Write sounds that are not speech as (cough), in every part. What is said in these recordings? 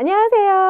안녕하세요.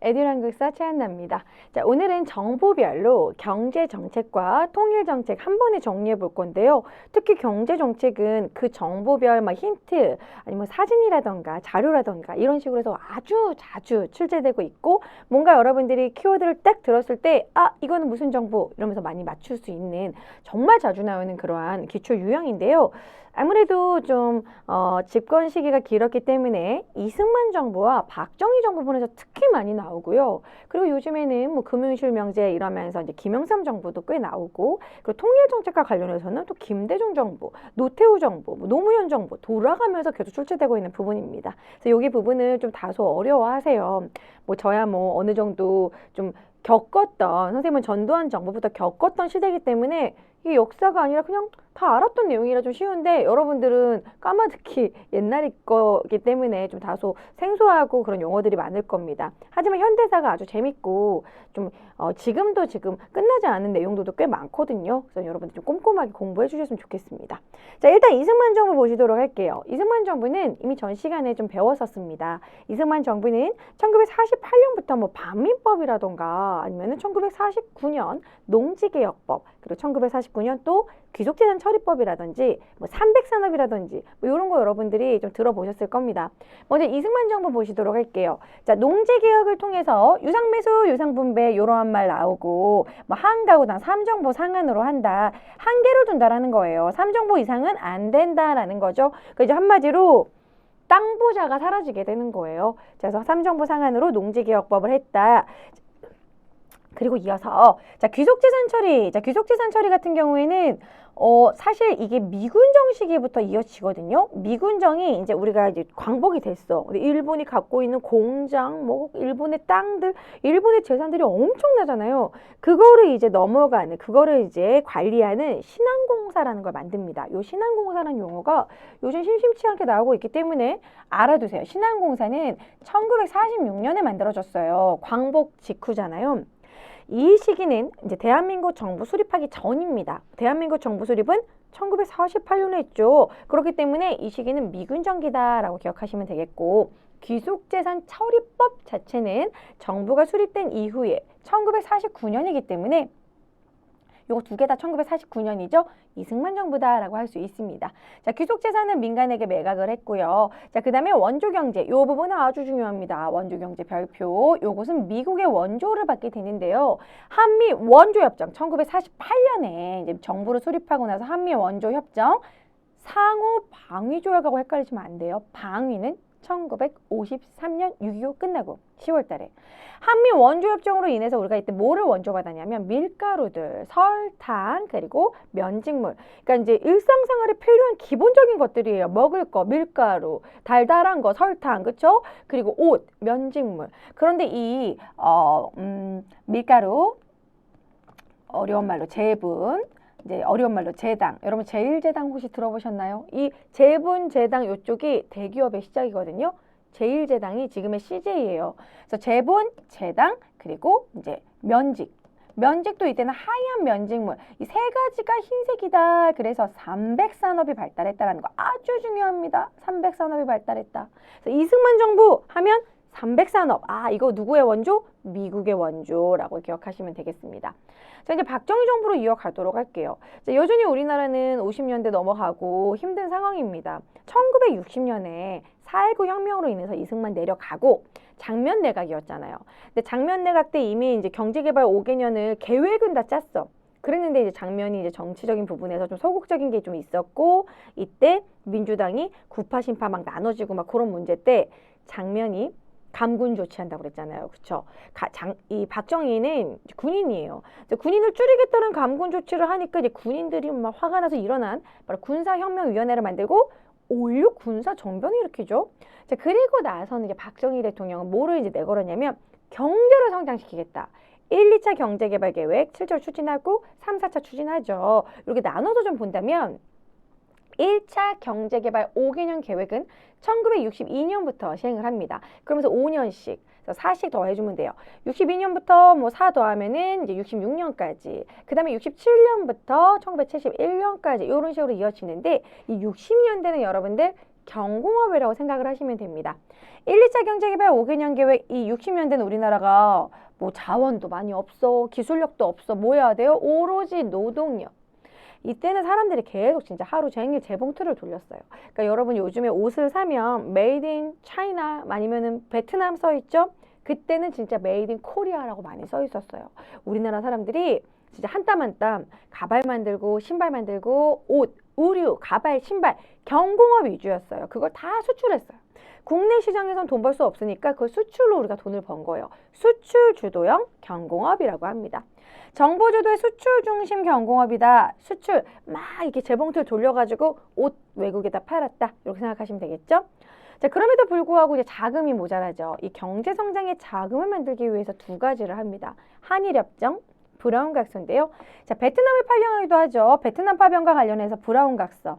에듀랑국사 최한나입니다. 자, 오늘은 정보별로 경제 정책과 통일 정책 한 번에 정리해 볼 건데요. 특히 경제 정책은 그 정보별 막 힌트 아니면 사진이라던가 자료라던가 이런 식으로 해서 아주 자주 출제되고 있고 뭔가 여러분들이 키워드를 딱 들었을 때 아, 이거는 무슨 정보 이러면서 많이 맞출 수 있는 정말 자주 나오는 그러한 기초 유형인데요. 아무래도 좀 어, 집권 시기가 길었기 때문에 이승만 정부와 박정희 정부 보내서 특히 많이 나 오고요. 그리고 요즘에는 뭐 금융실 명제 이러면서 이제 김영삼 정부도 꽤 나오고 그리고 통일 정책과 관련해서는 또 김대중 정부, 노태우 정부, 뭐 노무현 정부 돌아가면서 계속 출제되고 있는 부분입니다. 그래서 여기 부분을 좀 다소 어려워하세요. 뭐 저야 뭐 어느 정도 좀 겪었던 선생님은 전두환 정부부터 겪었던 시대이기 때문에 이게 역사가 아니라 그냥 다 알았던 내용이라 좀 쉬운데 여러분들은 까마득히 옛날 거기 때문에 좀 다소 생소하고 그런 용어들이 많을 겁니다. 하지만 현대사가 아주 재밌고 좀 어, 지금도 지금 끝나지 않은 내용들도 꽤 많거든요. 그래서 여러분들 좀 꼼꼼하게 공부해 주셨으면 좋겠습니다. 자 일단 이승만 정부 보시도록 할게요. 이승만 정부는 이미 전 시간에 좀 배웠었습니다. 이승만 정부는 1948년부터 뭐 반민법이라던가 아니면은 1949년 농지개혁법 그리고 1949년 또 귀속재산 처리법이라든지 뭐 삼백산업이라든지 뭐 이런 거 여러분들이 좀 들어보셨을 겁니다. 먼저 이승만 정부 보시도록 할게요. 자 농지 개혁을 통해서 유상 매수, 유상 분배 이러한 말 나오고 뭐 한 가구당 삼정보 상한으로 한다. 한계를 둔다라는 거예요. 삼정보 이상은 안 된다라는 거죠. 그 이제 한마디로 땅 부자가 사라지게 되는 거예요. 그래서 삼정부 상한으로 농지개혁법을 했다. 그리고 이어서 자 귀속재산 처리. 자 귀속재산 처리 같은 경우에는 어 사실 이게 미군정 시기부터 이어지거든요. 미군정이 이제 우리가 이제 광복이 됐어. 근데 일본이 갖고 있는 공장 뭐 일본의 땅들 일본의 재산들이 엄청나잖아요. 그거를 이제 넘어가는 그거를 이제 관리하는 신안공사라는 걸 만듭니다. 요 신안공사라는 용어가 요즘 심심치 않게 나오고 있기 때문에 알아두세요. 신안공사는 1946년에 만들어졌어요. 광복 직후잖아요 이 시기는 이제 대한민국 정부 수립하기 전입니다. 대한민국 정부 수립은 1948년에 했죠. 그렇기 때문에 이 시기는 미군 정기다라고 기억하시면 되겠고 귀속재산 처리법 자체는 정부가 수립된 이후에 1949년이기 때문에 요거 두 개 다 1949년이죠. 이승만 정부다라고 할 수 있습니다. 자, 귀속 재산은 민간에게 매각을 했고요. 자, 그 다음에 원조 경제. 요 부분은 아주 중요합니다. 원조 경제 별표. 요것은 미국의 원조를 받게 되는데요. 한미 원조 협정 1948년에 이제 정부를 수립하고 나서 한미 원조 협정 상호 방위 조약하고 헷갈리시면 안 돼요. 방위는 1953년 6.25 끝나고 10월 달에 한미 원조협정으로 인해서 우리가 이때 뭐를 원조받았냐면 밀가루들, 설탕, 그리고 면직물. 그러니까 이제 일상생활에 필요한 기본적인 것들이에요. 먹을 거, 밀가루, 달달한 거, 설탕, 그쵸? 그리고 옷, 면직물. 그런데 이, 어, 음, 밀가루, 어려운 말로 제분, 이제 어려운 말로 재당. 여러분 제일제당 혹시 들어보셨나요? 이 제분 제당 요쪽이 대기업의 시작이거든요. 제일제당이 지금의 CJ예요. 그래서 제분, 제당, 그리고 이제 면직. 면직도 이때는 하얀 면직물. 이 세 가지가 흰색이다. 그래서 삼백 산업이 발달했다라는 거 아주 중요합니다. 삼백 산업이 발달했다. 그래서 이승만 정부 하면 삼백 산업. 아, 이거 누구의 원조? 미국의 원조라고 기억하시면 되겠습니다. 자, 이제 박정희 정부로 이어가도록 할게요. 자, 여전히 우리나라는 50년대 넘어가고 힘든 상황입니다. 1960년에 4.19 혁명으로 인해서 이승만 내려가고 장면 내각이었잖아요. 근데 장면 내각 때 이미 이제 경제개발 5개년을 계획은 다 짰어. 그랬는데 이제 장면이 이제 정치적인 부분에서 좀 소극적인 게 좀 있었고 이때 민주당이 구파 신파 막 나눠지고 막 그런 문제 때 장면이 감군 조치한다고 그랬잖아요. 장, 이 박정희는 군인이에요. 군인을 줄이겠다는 감군 조치를 하니까 이제 군인들이 막 화가 나서 일어난 바로 군사혁명위원회를 만들고 5.16 군사 정변을 일으키죠. 자, 그리고 나서는 이제 박정희 대통령은 뭐를 이제 내걸었냐면 경제를 성장시키겠다. 1, 2차 경제개발 계획 실제로 추진하고 3, 4차 추진하죠. 이렇게 나눠서 좀 본다면 1차 경제개발 5개년 계획은 1962년부터 시행을 합니다. 그러면서 5년씩 4씩 더 해주면 돼요. 62년부터 뭐 4 더하면은 이제 66년까지. 그 다음에 67년부터 1971년까지 이런 식으로 이어지는데 이 60년대는 여러분들 경공업이라고 생각을 하시면 됩니다. 1, 2차 경제개발 5개년 계획 이 60년 된 우리나라가 뭐 자원도 많이 없어, 기술력도 없어, 뭐 해야 돼요? 오로지 노동력. 이때는 사람들이 계속 진짜 하루 종일 재봉틀을 돌렸어요. 그러니까 여러분 요즘에 옷을 사면 메이드 인 차이나 아니면은 베트남 써 있죠? 그때는 진짜 메이드 인 코리아라고 많이 써 있었어요. 우리나라 사람들이 진짜 한 땀 한 땀 가발 만들고 신발 만들고 옷, 의류, 가발, 신발 경공업 위주였어요. 그걸 다 수출했어요. 국내 시장에선 돈 벌 수 없으니까 그 수출로 우리가 돈을 번 거예요. 수출 주도형 경공업이라고 합니다. 정보 주도의 수출 중심 경공업이다. 수출 막 이렇게 재봉틀 돌려가지고 옷 외국에다 팔았다. 이렇게 생각하시면 되겠죠? 자, 그럼에도 불구하고 이제 자금이 모자라죠. 이 경제 성장의 자금을 만들기 위해서 두 가지를 합니다. 한일협정, 브라운 각서인데요. 자, 베트남을 파병하기도 하죠. 베트남 파병과 관련해서 브라운 각서.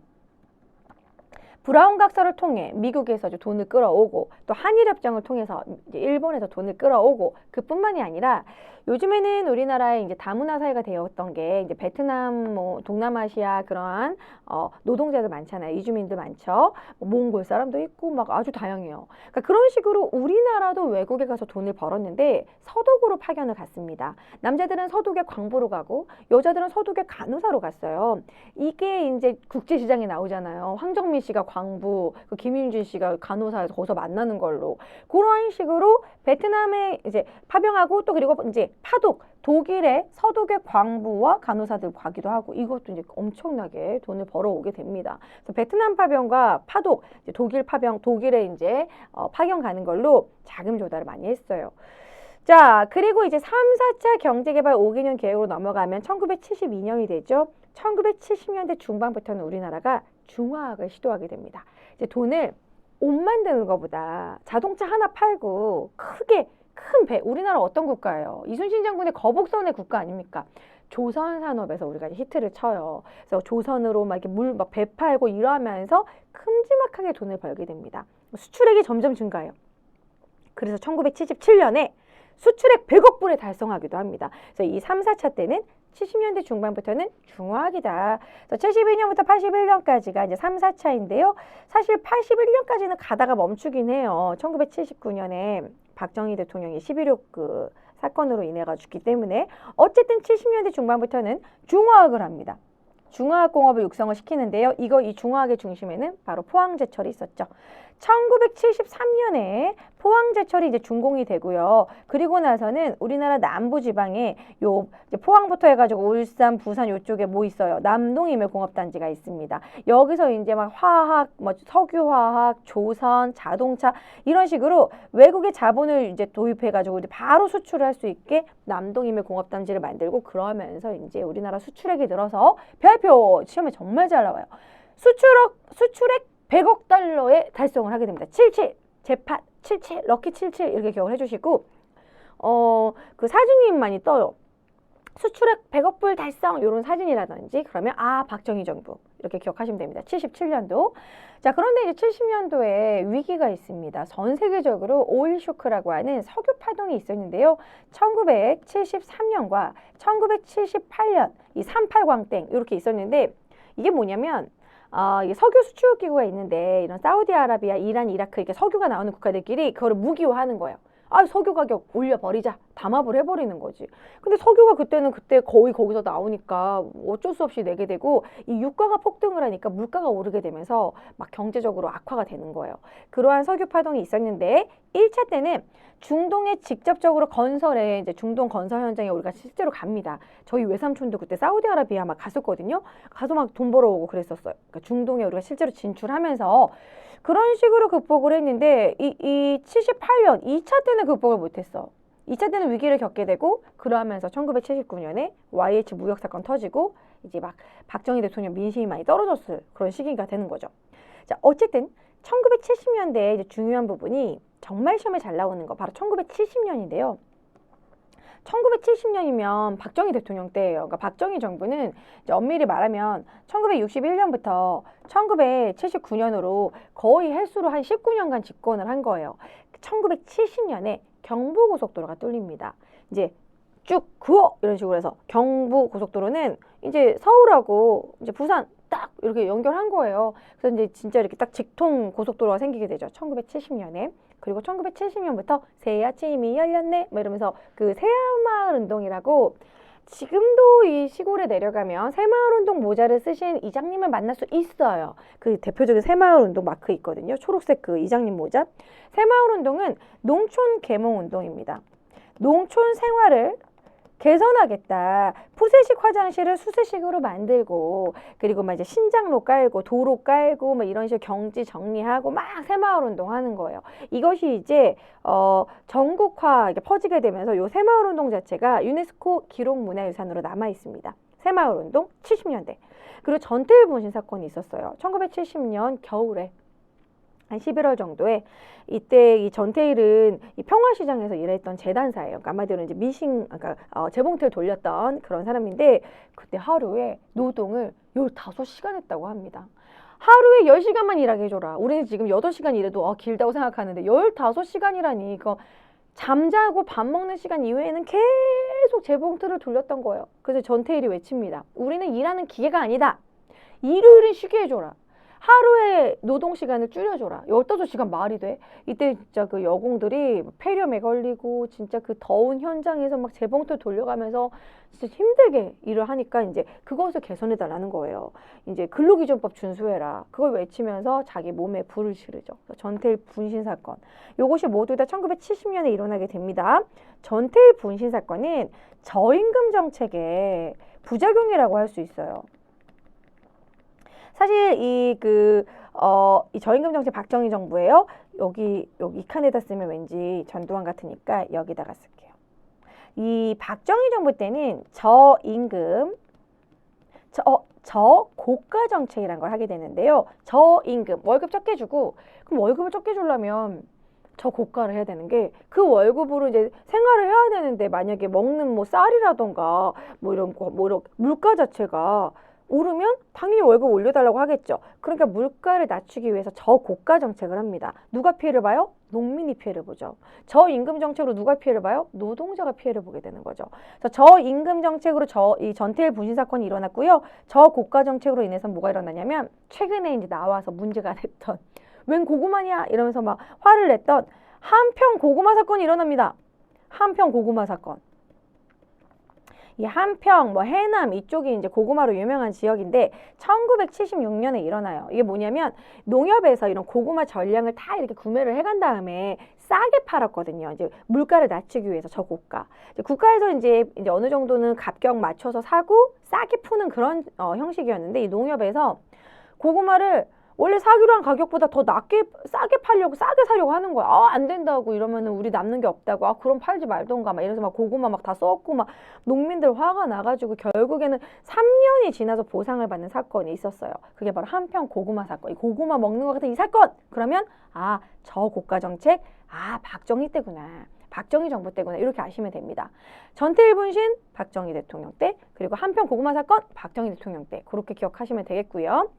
브라운 각서를 통해 미국에서 돈을 끌어오고 또 한일협정을 통해서 일본에서 돈을 끌어오고 그뿐만이 아니라 요즘에는 우리나라의 이제 다문화 사회가 되었던 게 이제 베트남 뭐 동남아시아 그러한 어, 노동자들 많잖아요. 이주민들 많죠? 뭐 몽골 사람도 있고 막 아주 다양해요. 그러니까 그런 식으로 우리나라도 외국에 가서 돈을 벌었는데 서독으로 파견을 갔습니다. 남자들은 서독에 광부로 가고 여자들은 서독에 간호사로 갔어요. 이게 이제 국제시장에 나오잖아요. 황정민 씨가 광부 그 김윤준 씨가 간호사에서 거기서 만나는 걸로. 그런 식으로 베트남에 이제 파병하고 또 그리고 이제 파독 독일의 서독의 광부와 간호사들 가기도 하고 이것도 이제 엄청나게 돈을 벌어오게 됩니다. 그래서 베트남 파병과 파독, 독일 파병, 독일에 이제 어, 파견 가는 걸로 자금 조달을 많이 했어요. 자, 그리고 이제 3, 4차 경제개발 5개년 계획으로 넘어가면 1972년이 되죠. 1970년대 중반부터는 우리나라가 중화학을 시도하게 됩니다. 이제 돈을 옷 만드는 것보다 자동차 하나 팔고 크게 큰 배, 우리나라 어떤 국가예요? 이순신 장군의 거북선의 국가 아닙니까? 조선 산업에서 우리가 히트를 쳐요. 그래서 조선으로 막 이렇게 물 막 배 팔고 이러면서 큼지막하게 돈을 벌게 됩니다. 수출액이 점점 증가해요. 그래서 1977년에 수출액 100억 불에 달성하기도 합니다. 그래서 이 3, 4차 때는 70년대 중반부터는 중화학이다. 72년부터 81년까지가 이제 3, 4차인데요. 사실 81년까지는 가다가 멈추긴 해요. 1979년에 박정희 대통령이 11.6 그 사건으로 인해 가지고 죽기 때문에 어쨌든 70년대 중반부터는 중화학을 합니다. 중화학 공업을 육성을 시키는데요. 이거 이 중화학의 중심에는 바로 포항제철이 있었죠. 1973년에 포항제철이 이제 준공이 되고요. 그리고 나서는 우리나라 남부 지방에 요 포항부터 해가지고 울산, 부산 요쪽에 뭐 있어요? 남동임의공업단지가 있습니다. 여기서 이제 막 화학, 뭐 석유화학, 조선, 자동차 이런 식으로 외국의 자본을 이제 도입해가지고 이제 바로 수출을 할 수 있게 남동임의공업단지를 만들고 그러면서 이제 우리나라 수출액이 늘어서 별표 시험에 정말 잘 나와요. 수출액 수출액 100억 달러에 달성을 하게 됩니다. 77 재팟 77 럭키 77 이렇게 기억을 해주시고 어 그 사진이 많이 떠요. 수출액 100억 불 달성 이런 사진이라든지 그러면 아 박정희 정부 이렇게 기억하시면 됩니다. 77년도 자 그런데 이제 70년도에 위기가 있습니다. 전 세계적으로 오일 쇼크라고 하는 석유 파동이 있었는데요. 1973년과 1978년 이 38광땡 이렇게 있었는데 이게 뭐냐면 어, 석유 수출 기구가 있는데 이런 사우디아라비아, 이란, 이라크 이렇게 석유가 나오는 국가들끼리 그거를 무기화하는 거예요. 아, 석유 가격 올려버리자. 담합을 해버리는 거지. 근데 석유가 그때는 그때 거의 거기서 나오니까 어쩔 수 없이 내게 되고 이 유가가 폭등을 하니까 물가가 오르게 되면서 막 경제적으로 악화가 되는 거예요. 그러한 석유 파동이 있었는데 1차 때는 중동에 직접적으로 건설에 이제 중동 건설 현장에 우리가 실제로 갑니다. 저희 외삼촌도 그때 사우디아라비아 막 갔었거든요. 가서 막 돈 벌어오고 그랬었어요. 그러니까 중동에 우리가 실제로 진출하면서 그런 식으로 극복을 했는데 이, 이 78년 2차 때는 극복을 못했어. 2차 때는 위기를 겪게 되고 그러면서 1979년에 YH 무역 사건 터지고 이제 막 박정희 대통령 민심이 많이 떨어졌을 그런 시기가 되는 거죠. 자, 어쨌든 1970년대에 이제 중요한 부분이 정말 시험에 잘 나오는 거 바로 1970년인데요. 1970년이면 박정희 대통령 때예요. 그러니까 박정희 정부는 엄밀히 말하면 1961년부터 1979년으로 거의 횟수로 한 19년간 집권을 한 거예요. 1970년에 경부고속도로가 뚫립니다. 이제 쭉 그어 이런 식으로 해서 경부고속도로는 이제 서울하고 이제 부산 딱 이렇게 연결한 거예요. 그래서 이제 진짜 이렇게 딱 직통 고속도로가 생기게 되죠. 1970년에. 그리고 1970년부터 새 아침이 열렸네. 뭐 이러면서 그 새마을 운동이라고 지금도 이 시골에 내려가면 새마을 운동 모자를 쓰신 이장님을 만날 수 있어요. 그 대표적인 새마을 운동 마크 있거든요. 초록색 그 이장님 모자. 새마을 운동은 농촌 계몽 운동입니다. 농촌 생활을 개선하겠다. 푸세식 화장실을 수세식으로 만들고 그리고 막 이제 신장로 깔고 도로 깔고 막 이런 식으로 경지 정리하고 막 새마을 운동하는 거예요. 이것이 이제 어 전국화 퍼지게 되면서 요 새마을 운동 자체가 유네스코 기록 문화유산으로 남아 있습니다. 새마을 운동 70년대. 그리고 전태일 분신 사건이 있었어요. 1970년 겨울에 한 11월 정도에 이때 이 전태일은 이 평화시장에서 일했던 재단사예요. 그러니까 한마디로 이제 미싱, 그러니까 어, 재봉틀 돌렸던 그런 사람인데 그때 하루에 노동을 15시간 했다고 합니다. 하루에 10시간만 일하게 해줘라. 우리는 지금 8시간 일해도 어, 길다고 생각하는데 15시간이라니 이거 잠자고 밥 먹는 시간 이외에는 계속 재봉틀을 돌렸던 거예요. 그래서 전태일이 외칩니다. 우리는 일하는 기계가 아니다. 일요일은 쉬게 해줘라. 하루에 노동 시간을 줄여줘라. 15시간 말이 돼. 이때 진짜 그 여공들이 폐렴에 걸리고 진짜 그 더운 현장에서 막 재봉틀 돌려가면서 진짜 힘들게 일을 하니까 이제 그것을 개선해달라는 거예요. 이제 근로기준법 준수해라. 그걸 외치면서 자기 몸에 불을 지르죠. 전태일 분신 사건. 요것이 모두 다 1970년에 일어나게 됩니다. 전태일 분신 사건은 저임금 정책의 부작용이라고 할 수 있어요. 사실 이 그 어 이 저임금 정책 박정희 정부예요. 여기 여기 이 칸에다 쓰면 왠지 전두환 같으니까 여기다가 쓸게요. 이 박정희 정부 때는 저임금 저, 어, 저 고가 정책이라는 걸 하게 되는데요. 저 임금 월급 적게 주고 그럼 월급을 적게 주려면 저 고가를 해야 되는 게 그 월급으로 이제 생활을 해야 되는데 만약에 먹는 뭐 쌀이라던가 뭐 이런 거 뭐 이런 물가 자체가 오르면 당연히 월급 올려달라고 하겠죠. 그러니까 물가를 낮추기 위해서 저고가 정책을 합니다. 누가 피해를 봐요? 농민이 피해를 보죠. 저임금 정책으로 누가 피해를 봐요? 노동자가 피해를 보게 되는 거죠. 저임금 정책으로 저 이 전태일 분신 사건이 일어났고요. 저고가 정책으로 인해서 뭐가 일어나냐면 최근에 이제 나와서 문제가 (laughs) 됐던 웬 고구마냐 이러면서 막 화를 냈던 한평 고구마 사건이 일어납니다. 한평 고구마 사건. 이 한평, 뭐 해남 이쪽이 이제 고구마로 유명한 지역인데 1976년에 일어나요. 이게 뭐냐면 농협에서 이런 고구마 전량을 다 이렇게 구매를 해간 다음에 싸게 팔았거든요. 이제 물가를 낮추기 위해서 저고가. 이제 국가에서 이제 이제 어느 정도는 가격 맞춰서 사고 싸게 푸는 그런 어, 형식이었는데 이 농협에서 고구마를 원래 사기로 한 가격보다 더 낮게 싸게 팔려고 싸게 사려고 하는 거야. 아, 안 된다고 이러면은 우리 남는 게 없다고. 아, 그럼 팔지 말던가 막 이래서 막 고구마 막 다 썩고 막 농민들 화가 나 가지고 결국에는 3년이 지나서 보상을 받는 사건이 있었어요. 그게 바로 한평 고구마 사건. 이 고구마 먹는 것 같은 이 사건. 그러면 아, 저 고가 정책. 아, 박정희 때구나. 박정희 정부 때구나 이렇게 아시면 됩니다. 전태일 분신 박정희 대통령 때 그리고 한평 고구마 사건 박정희 대통령 때 그렇게 기억하시면 되겠고요.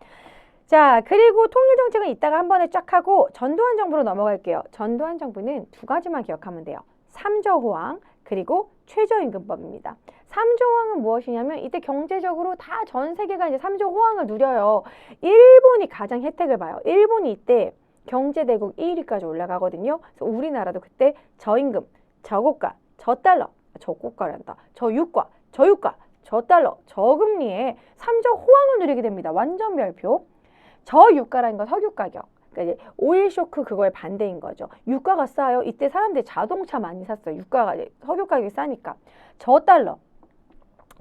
자, 그리고 통일 정책은 이따가 한 번에 쫙 하고 전두환 정부로 넘어갈게요. 전두환 정부는 두 가지만 기억하면 돼요. 삼조 호황 그리고 최저임금법입니다. 삼조 호황은 무엇이냐면 이때 경제적으로 다 전 세계가 이제 삼조 호황을 누려요. 일본이 가장 혜택을 봐요. 일본이 이때 경제대국 1위까지 올라가거든요. 그래서 우리나라도 그때 저임금, 저고가, 저달러, 저고가란다. 저유가, 저유가, 저달러, 저금리에 삼조 호황을 누리게 됩니다. 완전 별표. 저유가라는 건 석유 가격. 그러니까 이제 오일 쇼크 그거의 반대인 거죠. 유가가 싸요. 이때 사람들이 자동차 많이 샀어요. 유가가 석유 가격이 싸니까. 저 달러.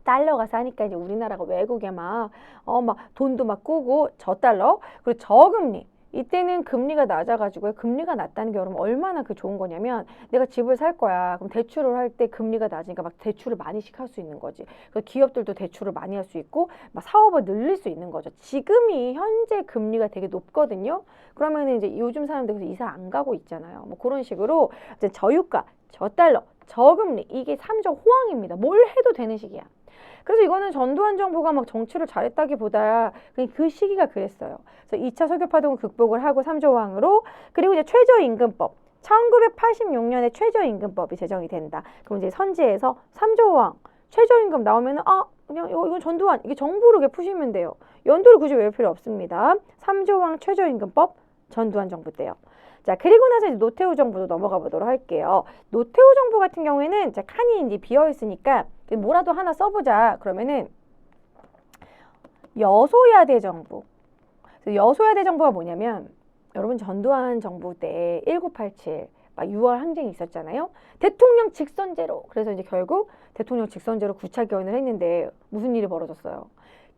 달러가 싸니까 이제 우리나라가 외국에 막, 어, 막 돈도 막 꾸고 저 달러. 그리고 저금리. 이때는 금리가 낮아가지고 금리가 낮다는 게 여러분 얼마나 그 좋은 거냐면 내가 집을 살 거야. 그럼 대출을 할 때 금리가 낮으니까 막 대출을 많이씩 할 수 있는 거지. 그래서 기업들도 대출을 많이 할 수 있고 막 사업을 늘릴 수 있는 거죠. 지금이 현재 금리가 되게 높거든요. 그러면 이제 요즘 사람들 이사 안 가고 있잖아요. 뭐 그런 식으로 이제 저유가, 저달러, 저금리 이게 삼조 호황입니다. 뭘 해도 되는 시기야. 그래서 이거는 전두환 정부가 막 정치를 잘했다기보다 그냥 그 시기가 그랬어요. 그래서 2차 석유 파동을 극복을 하고 삼조왕으로 그리고 이제 최저임금법 1986년에 최저임금법이 제정이 된다. 그럼 이제 선지에서 삼조왕 최저임금 나오면은 아 그냥 이거 이건 전두환 이게 정부로 이렇게 푸시면 돼요. 연도를 굳이 외울 필요 없습니다. 삼조왕 최저임금법 전두환 정부 때요. 자 그리고 나서 이제 노태우 정부도 넘어가 보도록 할게요. 노태우 정부 같은 경우에는 자 칸이 이제 비어 있으니까 뭐라도 하나 써보자 그러면은 여소야대 정부. 여소야대 정부가 뭐냐면 여러분 전두환 정부 때 1987, 막 6월 항쟁이 있었잖아요. 대통령 직선제로. 그래서 이제 결국 대통령 직선제로 구차 개헌을 했는데 무슨 일이 벌어졌어요?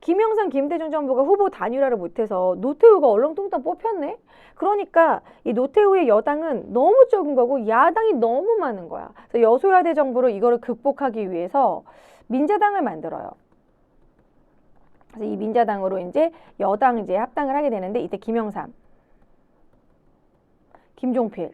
김영삼, 김대중 정부가 후보 단일화를 못해서 노태우가 얼렁뚱땅 뽑혔네. 그러니까 이 노태우의 여당은 너무 적은 거고 야당이 너무 많은 거야. 그래서 여소야대 정부로 이거를 극복하기 위해서 민자당을 만들어요. 그래서 이 민자당으로 이제 여당 이제 합당을 하게 되는데 이때 김영삼, 김종필,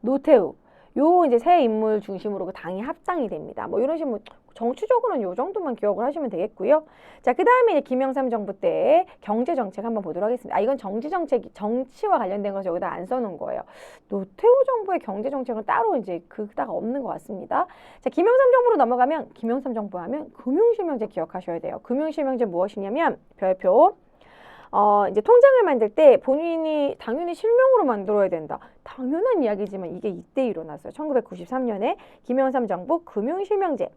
노태우 요 이제 세 인물 중심으로 그 당이 합당이 됩니다. 뭐 이런 식으로 정치적으로는 요 정도만 기억을 하시면 되겠고요. 자, 그 다음에 이제 김영삼 정부 때 경제 정책 한번 보도록 하겠습니다. 아, 이건 정치 정책, 정치와 관련된 거서 여기다 안 써놓은 거예요. 노태우 정부의 경제 정책은 따로 이제 그다가 없는 것 같습니다. 자, 김영삼 정부로 넘어가면 김영삼 정부 하면 금융실명제 기억하셔야 돼요. 금융실명제 무엇이냐면 별표 어, 이제 통장을 만들 때 본인이 당연히 실명으로 만들어야 된다. 당연한 이야기지만 이게 이때 일어났어요. 1993년에 김영삼 정부 금융실명제.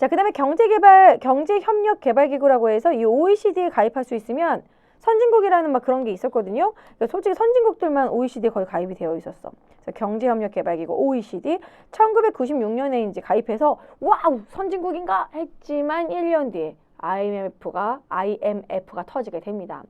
자, 그 다음에 경제개발, 경제협력개발기구라고 해서 이 OECD에 가입할 수 있으면 선진국이라는 막 그런 게 있었거든요. 그러니까 솔직히 선진국들만 OECD에 거의 가입이 되어 있었어. 그래서 경제협력개발기구 OECD 1996년에 이제 가입해서 와우 선진국인가 했지만 1년 뒤에 IMF가 IMF가 터지게 됩니다.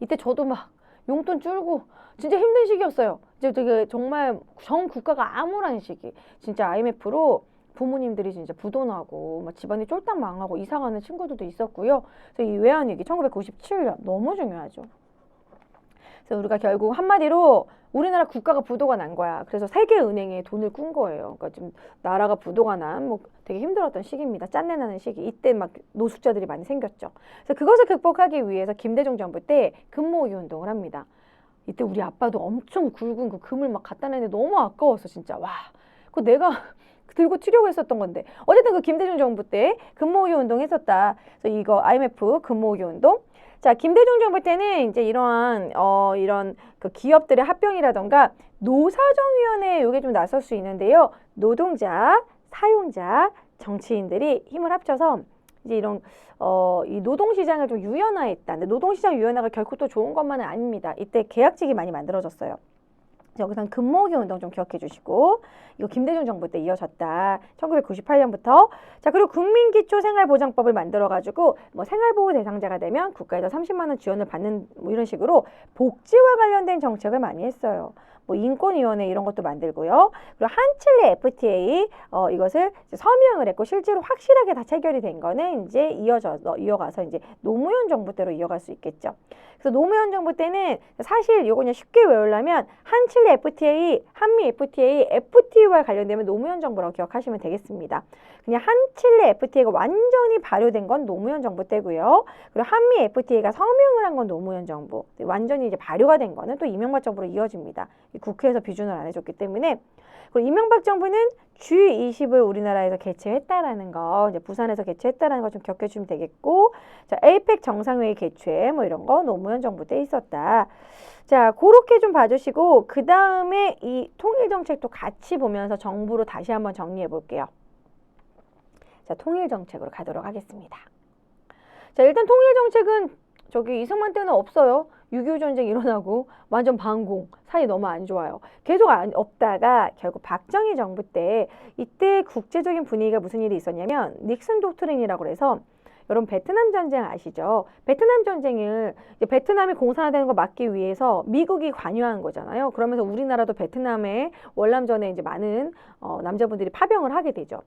이때 저도 막 용돈 줄고 진짜 힘든 시기였어요. 이제 되게 정말 전 국가가 암울한 시기. 진짜 IMF로 부모님들이 진짜 부도나고 막 집안이 쫄딱 망하고 이사 가는 친구들도 있었고요. 그래서 이 외환위기 1997년 너무 중요하죠. 그래서 우리가 결국 한마디로 우리나라 국가가 부도가 난 거야. 그래서 세계은행에 돈을 꾼 거예요. 그러니까 지금 나라가 부도가 난 뭐 되게 힘들었던 시기입니다. 짠내 나는 시기. 이때 막 노숙자들이 많이 생겼죠. 그래서 그것을 극복하기 위해서 김대중 정부 때 금모으기 운동을 합니다. 이때 우리 아빠도 엄청 굵은 그 금을 막 갖다 내는데 너무 아까웠어 진짜. 와, 그 내가 들고 튀려고 했었던 건데 어쨌든 그 김대중 정부 때 금모으기 운동 했었다. 그래서 이거 IMF 금모으기 운동. 자, 김대중 정부 때는 이제 이러한 어 이런 그 기업들의 합병이라던가 노사정위원회 요게 좀 나설 수 있는데요. 노동자, 사용자, 정치인들이 힘을 합쳐서 이제 이런 어 이 노동 시장을 좀 유연화했다. 근데 노동 시장 유연화가 결코 또 좋은 것만은 아닙니다. 이때 계약직이 많이 만들어졌어요. 여기선 금모기 운동 좀 기억해 주시고 이거 김대중 정부 때 이어졌다. 1998년부터 자 그리고 국민기초생활보장법을 만들어 가지고 뭐 생활보호 대상자가 되면 국가에서 30만 원 지원을 받는 뭐 이런 식으로 복지와 관련된 정책을 많이 했어요. 뭐 인권위원회 이런 것도 만들고요. 그리고 한칠레 FTA 어, 이것을 서명을 했고 실제로 확실하게 다 체결이 된 거는 이제 이어져 이어가서 이제 노무현 정부 때로 이어갈 수 있겠죠. 그래서 노무현 정부 때는 사실 그냥 쉽게 외우려면 한칠레 FTA, 한미 FTA, FTA와 관련되면 노무현 정부라고 기억하시면 되겠습니다. 그냥 한칠레 FTA가 완전히 발효된 건 노무현 정부 때고요. 그리고 한미 FTA가 서명을 한 건 노무현 정부. 완전히 이제 발효가 된 거는 또 이명박 정부로 이어집니다. 국회에서 비준을 안 해줬기 때문에 그리고 이명박 정부는 G20을 우리나라에서 개최했다라는 거, 이제 부산에서 개최했다라는 거좀 기억해주면 되겠고, 자, 에이펙 정상회의 개최, 뭐 이런 거 노무현 정부 때 있었다. 자, 그렇게 좀 봐주시고, 그 다음에 이 통일정책도 같이 보면서 정부로 다시 한번 정리해 볼게요. 자, 통일 정책으로 가도록 하겠습니다. 자, 일단 통일 정책은 저기 이승만 때는 없어요. 6.25 전쟁 일어나고 완전 반공 사이 너무 안 좋아요. 계속 안, 없다가 결국 박정희 정부 때 이때 국제적인 분위기가 무슨 일이 있었냐면 닉슨 독트린이라고 그래서 여러분 베트남 전쟁 아시죠? 베트남 전쟁을 베트남이 공산화되는 거 막기 위해서 미국이 관여한 거잖아요. 그러면서 우리나라도 베트남에 월남전에 이제 많은 어, 남자분들이 파병을 하게 되죠.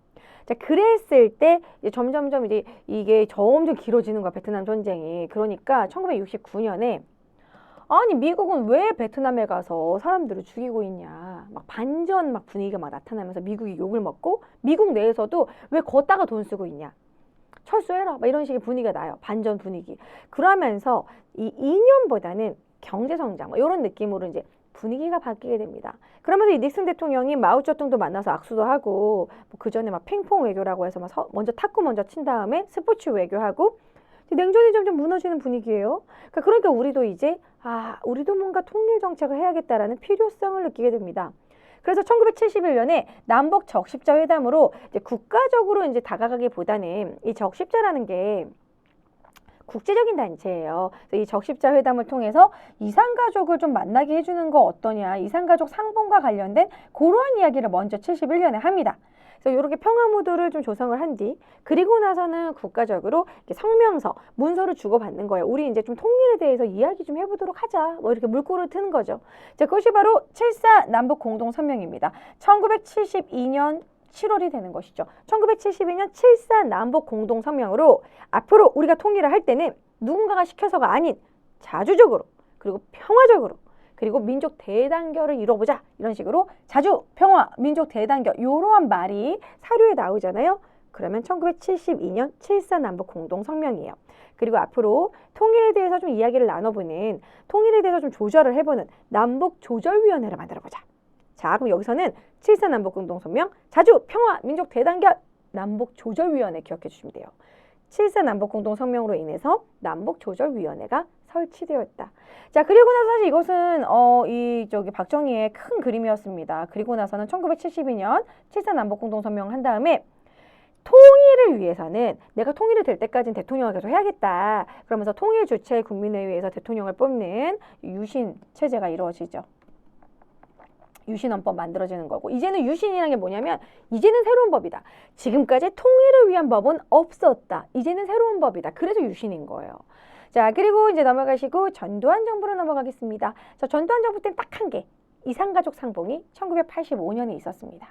자, 그랬을 때 이제 점점점 이제 이게 점점 길어지는 거야 베트남 전쟁이. 그러니까 1969년에 아니 미국은 왜 베트남에 가서 사람들을 죽이고 있냐 막 반전 막 분위기가 막 나타나면서 미국이 욕을 먹고 미국 내에서도 왜 걷다가 돈 쓰고 있냐 철수해라 막 이런 식의 분위기가 나요 반전 분위기 그러면서 이 이념보다는 경제 성장 뭐 이런 느낌으로 이제 분위기가 바뀌게 됩니다. 그러면서 이 닉슨 대통령이 마오쩌둥도 만나서 악수도 하고 뭐 그 전에 막 핑퐁 외교라고 해서 막 서- 먼저 탁구 먼저 친 다음에 스포츠 외교하고 냉전이 점점 무너지는 분위기예요. 그러니까, 그러니까 우리도 이제 아 우리도 뭔가 통일 정책을 해야겠다라는 필요성을 느끼게 됩니다. 그래서 1971년에 남북 적십자 회담으로 이제 국가적으로 이제 다가가기보다는 이 적십자라는 게 국제적인 단체예요. 이 적십자 회담을 통해서 이산가족을 좀 만나게 해주는 거 어떠냐, 이산가족 상봉과 관련된 그러한 이야기를 먼저 71년에 합니다. 그래서 이렇게 평화 무드를 좀 조성을 한 뒤, 그리고 나서는 국가적으로 성명서, 문서를 주고받는 거예요. 우리 이제 좀 통일에 대해서 이야기 좀 해보도록 하자. 뭐 이렇게 물꼬를 트는 거죠. 자, 그것이 바로 7사 남북 공동 성명입니다. 1972년 7월이 되는 것이죠. 1972년 7사 남북 공동 성명으로 앞으로 우리가 통일을 할 때는 누군가가 시켜서가 아닌 자주적으로 그리고 평화적으로 그리고 민족 대단결을 이뤄보자 이런 식으로 자주 평화 민족 대단결 이러한 말이 사료에 나오잖아요. 그러면 1972년 7사 남북 공동 성명이에요. 그리고 앞으로 통일에 대해서 좀 이야기를 나눠보는 통일에 대해서 좀 조절을 해보는 남북 조절위원회를 만들어보자. 자, 그럼 여기서는 7사 남북 공동 성명 자주 평화 민족 대단결 남북 조절위원회 기억해 주시면 돼요. 7사 남북 공동 성명으로 인해서 남북 조절위원회가 설치되었다. 자, 그리고 나서 사실 이것은 어, 이 저기 박정희의 큰 그림이었습니다. 그리고 나서는 1972년 7사 남북 공동 성명 한 다음에 통일을 위해서는 내가 통일이 될 때까지는 대통령을 계속 해야겠다. 그러면서 통일 주체 국민회의에서 대통령을 뽑는 유신 체제가 이루어지죠. 유신헌법 만들어지는 거고 이제는 유신이라는 게 뭐냐면 이제는 새로운 법이다. 지금까지 통일을 위한 법은 없었다. 이제는 새로운 법이다. 그래서 유신인 거예요. 자 그리고 이제 넘어가시고 전두환 정부로 넘어가겠습니다. 자 전두환 정부 때는 딱 한 개. 이산가족 상봉이 1985년에 있었습니다.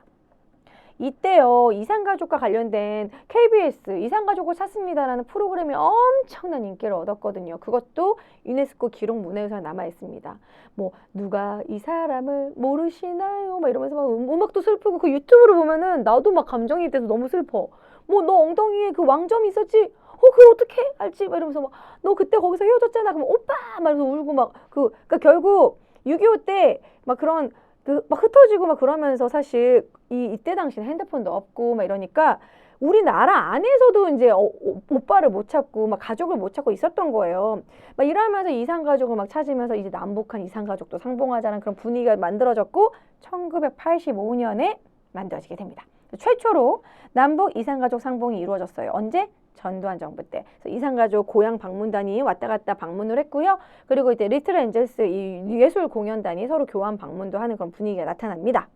이때요 이산가족과 관련된 KBS 이산가족을 찾습니다라는 프로그램이 엄청난 인기를 얻었거든요. 그것도 유네스코 기록 문화유산에 남아 있습니다. 뭐 누가 이 사람을 모르시나요? 막 이러면서 막 음- 음악도 슬프고 그 유튜브를 보면은 나도 막 감정이 돼서 너무 슬퍼. 뭐 너 엉덩이에 그 왕점 있었지? 어 그걸 어떻게 알지? 막 이러면서 막 너 그때 거기서 헤어졌잖아. 그럼 오빠 말면서 울고 막 그 그러니까 결국 6.25 때 막 그런 그 막 흩어지고 막 그러면서 사실 이 이때 당시는 핸드폰도 없고 막 이러니까 우리나라 안에서도 이제 어, 오- 오빠를 못 찾고 막 가족을 못 찾고 있었던 거예요. 막 이러면서 이산 가족을 막 찾으면서 이제 남북한 이산 가족도 상봉하자는 그런 분위기가 만들어졌고 1985년에 만들어지게 됩니다. 최초로 남북 이산 가족 상봉이 이루어졌어요. 언제? 전두환 정부 때. 그래서 이산 가족 고향 방문단이 왔다 갔다 방문을 했고요. 그리고 이제 리틀 엔젤스 이 예술 공연단이 서로 교환 방문도 하는 그런 분위기가 나타납니다.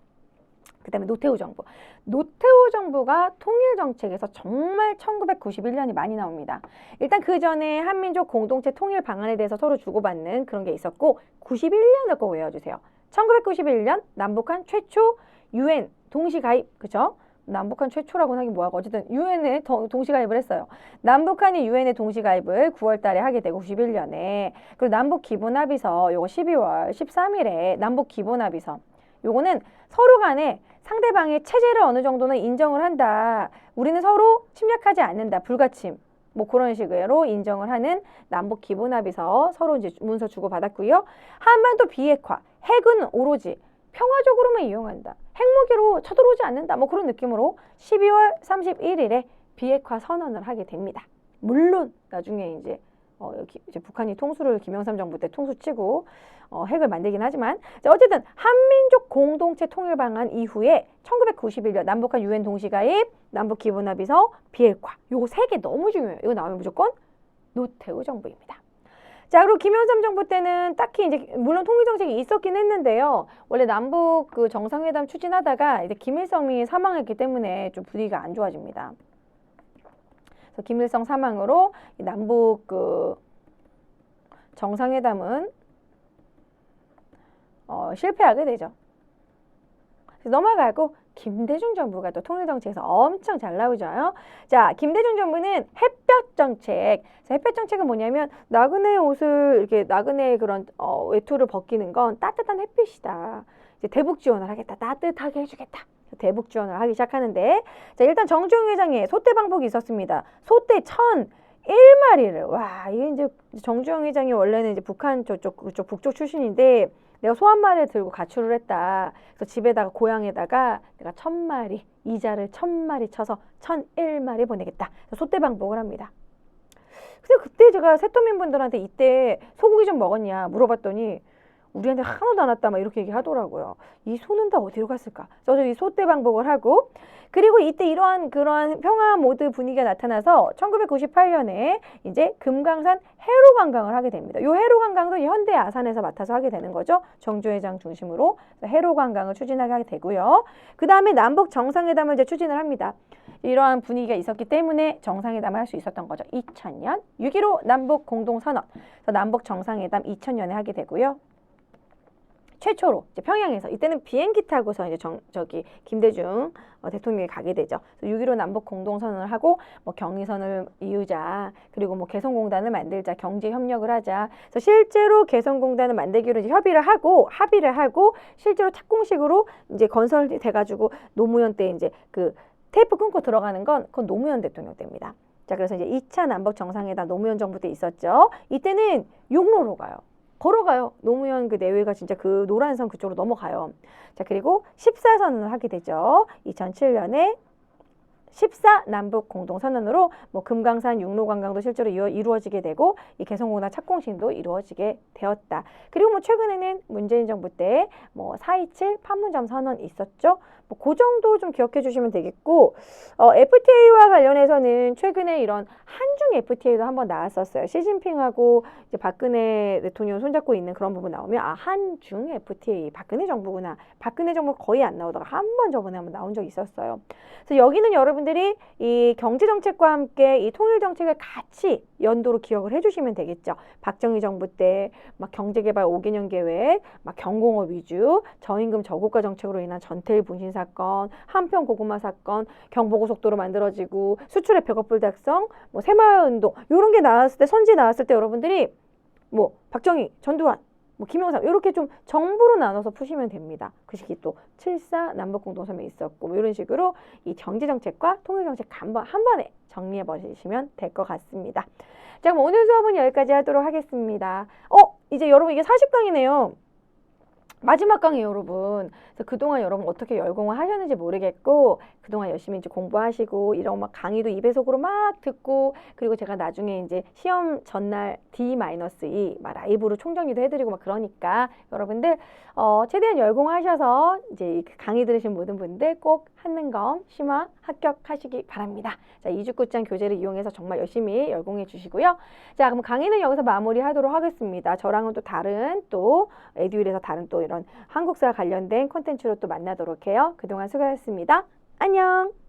그다음에 노태우 정부. 노태우 정부가 통일 정책에서 정말 1991년이 많이 나옵니다. 일단 그 전에 한민족 공동체 통일 방안에 대해서 서로 주고받는 그런 게 있었고 91년을 꼭 외워주세요. 1991년 남북한 최초 유엔 동시 가입 그죠? 남북한 최초라고는 하긴 뭐하고 어쨌든 유엔에 동시 가입을 했어요. 남북한이 유엔에 동시 가입을 9월 달에 하게 되고 91년에 그리고 남북 기본 합의서 요거 12월 13일에 남북 기본 합의서 요거는 서로 간에 상대방의 체제를 어느 정도는 인정을 한다. 우리는 서로 침략하지 않는다. 불가침. 뭐 그런 식으로 인정을 하는 남북 기본 합의서 서로 이제 문서 주고 받았고요. 한반도 비핵화, 핵은 오로지 평화적으로만 이용한다. 핵무기로 쳐들어오지 않는다. 뭐 그런 느낌으로 12월 31일에 비핵화 선언을 하게 됩니다. 물론 나중에 이제 어, 이제 북한이 통수를 김영삼 정부 때 통수치고 어, 핵을 만들긴 하지만 자, 어쨌든 한민족 공동체 통일 방안 이후에 1991년 남북한 유엔 동시가입, 남북 기본합의서, 비핵화 요거 세 개 너무 중요해요. 이거 나오면 무조건 노태우 정부입니다. 자 그리고 김영삼 정부 때는 딱히 이제 물론 통일 정책이 있었긴 했는데요. 원래 남북 그 정상회담 추진하다가 이제 김일성이 사망했기 때문에 좀 분위기가 안 좋아집니다. 그래서 김일성 사망으로 이 남북 그 정상회담은 어, 실패하게 되죠. 넘어가고 김대중 정부가 또 통일 정책에서 엄청 잘 나오죠. 자, 김대중 정부는 햇볕 정책. 햇볕 정책은 뭐냐면 나그네 옷을 이렇게 나그네 그런 어, 외투를 벗기는 건 따뜻한 햇빛이다. 이제 대북 지원을 하겠다. 따뜻하게 해주겠다. 대북 지원을 하기 시작하는데 자 일단 정주영 회장의 소떼 방북이 있었습니다. 소떼 천 1마리를 와 이게 이제 정주영 회장이 원래는 이제 북한 저쪽 그쪽 북쪽 출신인데 내가 소 한 마리를 들고 가출을 했다. 그래서 집에다가 고향에다가 내가 천 마리 이자를 천 마리 쳐서 천일 마리 보내겠다. 그래서 소떼 방복을 합니다. 근데 그때 제가 세토민 분들한테 이때 소고기 좀 먹었냐 물어봤더니 우리한테 하나도 안 왔다 막 이렇게 얘기하더라고요. 이 소는 다 어디로 갔을까? 저도 이 소떼 방복을 하고 그리고 이때 이러한 그러한 평화 모드 분위기가 나타나서 1998년에 이제 금강산 해로 관광을 하게 됩니다. 이 해로 관광도 현대 아산에서 맡아서 하게 되는 거죠. 정주회장 중심으로 그래서 해로 관광을 추진하게 하게 되고요. 그 다음에 남북 정상회담을 이제 추진을 합니다. 이러한 분위기가 있었기 때문에 정상회담을 할 수 있었던 거죠. 2000년 6.15 남북 공동선언, 남북 정상회담 2000년에 하게 되고요. 최초로 이제 평양에서 이때는 비행기 타고서 이제 정, 저기 김대중 어, 대통령이 가게 되죠. 6.15 남북 공동선언을 하고 뭐 경의선을 이루자 그리고 뭐 개성공단을 만들자 경제 협력을 하자. 그래서 실제로 개성공단을 만들기로 이제 협의를 하고 합의를 하고 실제로 착공식으로 이제 건설이 돼가지고 노무현 때 이제 그 테이프 끊고 들어가는 건 그건 노무현 대통령 때입니다. 자 그래서 이제 2차 남북 정상회담 노무현 정부 때 있었죠. 이때는 용로로 가요. 걸어가요. 노무현 그 내외가 진짜 그 노란선 그쪽으로 넘어가요. 자, 그리고 14선언을 하게 되죠. 2007년에 14 남북 공동 선언으로 뭐 금강산 육로 관광도 실제로 이루, 이루어지게 되고 이 개성공단 착공식도 이루어지게 되었다. 그리고 뭐 최근에는 문재인 정부 때 뭐 4.27 판문점 선언 있었죠. 뭐 그 정도 좀 기억해 주시면 되겠고 어, FTA와 관련해서는 최근에 이런 한중 FTA도 한번 나왔었어요. 시진핑하고 이제 박근혜 대통령 손잡고 있는 그런 부분 나오면 아 한중 FTA 박근혜 정부구나. 박근혜 정부 거의 안 나오다가 한 번 저번에 한번 나온 적이 있었어요. 그래서 여기는 여러분들이 이 경제 정책과 함께 이 통일 정책을 같이 연도로 기억을 해주시면 되겠죠. 박정희 정부 때 막 경제개발 5개년 계획, 막 경공업 위주, 저임금 저고가 정책으로 인한 전태일 분신 사건, 한평 고구마 사건, 경부고속도로 만들어지고 수출의 백업불 달성, 뭐 새마을 운동 이런 게 나왔을 때 선지 나왔을 때 여러분들이 뭐 박정희, 전두환 뭐 김영삼 이렇게 좀 정부로 나눠서 푸시면 됩니다. 그 시기 또7.4 남북공동선언이 있었고 뭐 이런 식으로 이 경제정책과 통일정책 한번 한 번에 정리해 보시면 될 것 같습니다. 자 그럼 오늘 수업은 여기까지 하도록 하겠습니다. 어 이제 여러분 이게 40강이네요. 마지막 강이에요, 여러분. 그래서 그동안 여러분 어떻게 열공을 하셨는지 모르겠고, 그동안 열심히 이제 공부하시고, 이런 막 강의도 2배속으로 막 듣고, 그리고 제가 나중에 이제 시험 전날 D-2 막 라이브로 총정리도 해드리고 막 그러니까, 여러분들, 어, 최대한 열공하셔서 이제 이 강의 들으신 모든 분들 꼭 한능검 심화 합격하시기 바랍니다. 자, 이주구장 교재를 이용해서 정말 열심히 열공해 주시고요. 자, 그럼 강의는 여기서 마무리하도록 하겠습니다. 저랑은 또 다른 또 에듀윌에서 다른 또 이런 한국사 관련된 콘텐츠로 또 만나도록 해요. 그동안 수고하셨습니다. 안녕!